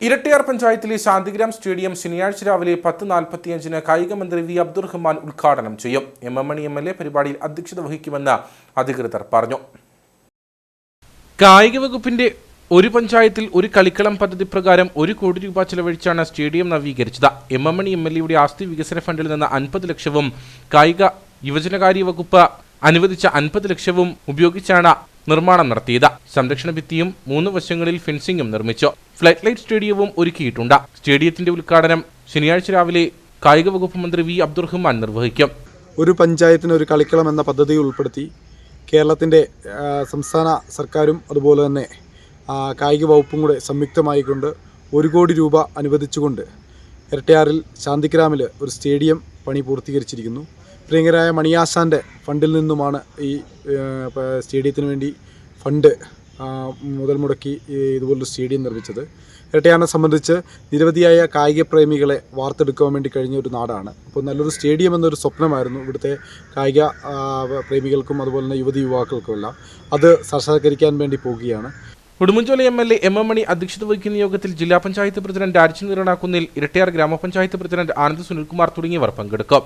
ഇരട്ടിയാർ പഞ്ചായത്തിലെ ശാന്തിഗ്രാം സ്റ്റേഡിയം ശനിയാഴ്ച രാവിലെ പത്ത് നാൽപ്പത്തിയഞ്ചിന് കായിക മന്ത്രി വി അബ്ദുറഹ്മാൻ ഉദ്ഘാടനം ചെയ്യും. M M Mani M L A പരിപാടിയിൽ അധ്യക്ഷത വഹിക്കുമെന്ന് അധികൃതർ പറഞ്ഞു. കായിക വകുപ്പിന്റെ ഒരു പഞ്ചായത്തിൽ ഒരു കളിക്കളം പദ്ധതി പ്രകാരം ഒരു കോടി രൂപ ചെലവഴിച്ചാണ് stadium നവീകരിച്ചത്. M M Mani M L എയുടെ ആസ്തി വികസന ഫണ്ടിൽ നിന്ന് അൻപത് ലക്ഷവും കായിക യുവജനകാര്യ വകുപ്പ് അനുവദിച്ച അൻപത് ലക്ഷവും ഉപയോഗിച്ചാണ് നിർമ്മാണം നടത്തിയത്. സംരക്ഷണ ഭിത്തിയും മൂന്ന് വശങ്ങളിൽ ഫെൻസിംഗും നിർമ്മിച്ചു. ഫ്ലഡ് ലൈറ്റ് സ്റ്റേഡിയവും ഒരുക്കിയിട്ടുണ്ട്. സ്റ്റേഡിയത്തിന്റെ ഉദ്ഘാടനം ശനിയാഴ്ച രാവിലെ കായിക വകുപ്പ് മന്ത്രി വി. അബ്ദുറഹ്മാൻ നിർവഹിക്കും. ഒരു പഞ്ചായത്തിന് ഒരു കളിക്കളം എന്ന പദ്ധതി ഉൾപ്പെടുത്തി കേരളത്തിന്റെ സംസ്ഥാന സർക്കാരും അതുപോലെ തന്നെ കായിക വകുപ്പും കൂടെ സംയുക്തമായിക്കൊണ്ട് ഒരു കോടി രൂപ അനുവദിച്ചുകൊണ്ട് ഇരട്ടയാറിൽ ശാന്തിഗ്രാമിൽ ഒരു സ്റ്റേഡിയം പണി പൂർത്തീകരിച്ചിരിക്കുന്നു. പ്രിയങ്കരായ മണിയാസാന്റെ ഫണ്ടിൽ നിന്നുമാണ് ഈ സ്റ്റേഡിയത്തിന് വേണ്ടി ഫണ്ട് മുതൽ മുടക്കി ഇതുപോലൊരു സ്റ്റേഡിയം നിർമ്മിച്ചത്. ഇരട്ടയാറിനെ സംബന്ധിച്ച് നിരവധിയായ കായിക പ്രേമികളെ വാർത്തെടുക്കാൻ വേണ്ടി കഴിഞ്ഞ ഒരു നാടാണ്. അപ്പോൾ നല്ലൊരു സ്റ്റേഡിയം എന്നൊരു സ്വപ്നമായിരുന്നു ഇവിടുത്തെ കായിക പ്രേമികൾക്കും അതുപോലെ തന്നെ യുവതി യുവാക്കൾക്കുമെല്ലാം. അത് സാക്ഷാത്കരിക്കാൻ വേണ്ടി പോകുകയാണ് Udumbanchola M L A M M Mani അധ്യക്ഷത വഹിക്കുന്ന യോഗത്തിൽ ജില്ലാ പഞ്ചായത്ത് പ്രസിഡന്റ് രാജൻ നിറണാക്കുന്നിൽ ഇരട്ടിയാർ ഗ്രാമപഞ്ചായത്ത് പ്രസിഡന്റ് ആനന്ദ് സുനിൽകുമാർ തുടങ്ങിയവർ പങ്കെടുക്കും